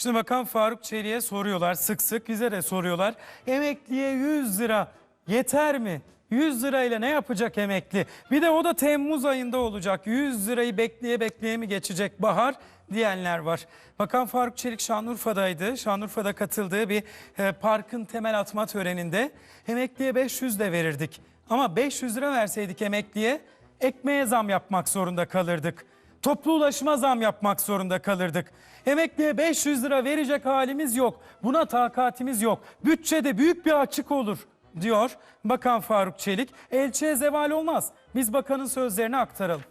Şimdi Bakan Faruk Çelik'e soruyorlar sık sık bize de soruyorlar. Emekliye 100 lira yeter mi? 100 lirayla ne yapacak emekli? Bir de o da Temmuz ayında olacak. 100 lirayı bekleye bekleye mi geçecek bahar diyenler var. Bakan Faruk Çelik Şanlıurfa'daydı. Şanlıurfa'da katıldığı bir e, parkın temel atma töreninde emekliye 500 de verirdik. Ama 500 lira verseydik emekliye ekmeğe zam yapmak zorunda kalırdık. Toplu ulaşıma zam yapmak zorunda kalırdık. Emekliye 500 lira verecek halimiz yok. Buna takatimiz yok. Bütçede büyük bir açık olur diyor Bakan Faruk Çelik. Elçiye zeval olmaz. Biz bakanın sözlerini aktaralım.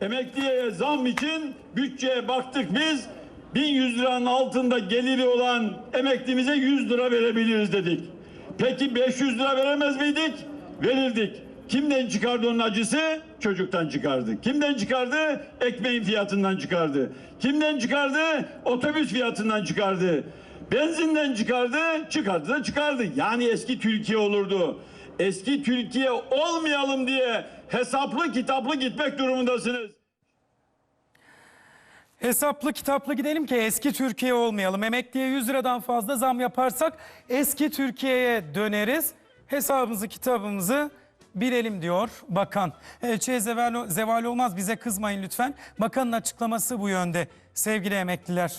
Emekliye zam için bütçeye baktık biz. 1100 liranın altında geliri olan emeklimize 100 lira verebiliriz dedik. Peki 500 lira veremez miydik? Verirdik. Kimden çıkardı onun acısı? Çocuktan çıkardı. Kimden çıkardı? Ekmeğin fiyatından çıkardı. Kimden çıkardı? Otobüs fiyatından çıkardı. Benzinden çıkardı, çıkardı da çıkardı. Yani eski Türkiye olurdu. Eski Türkiye olmayalım diye hesaplı kitaplı gitmek durumundasınız. Hesaplı kitaplı gidelim ki eski Türkiye olmayalım. Emekliye 100 liradan fazla zam yaparsak eski Türkiye'ye döneriz. Hesabımızı kitabımızı bilelim diyor bakan. Elçiye zeval, zeval olmaz bize kızmayın lütfen. Bakanın açıklaması bu yönde sevgili emekliler.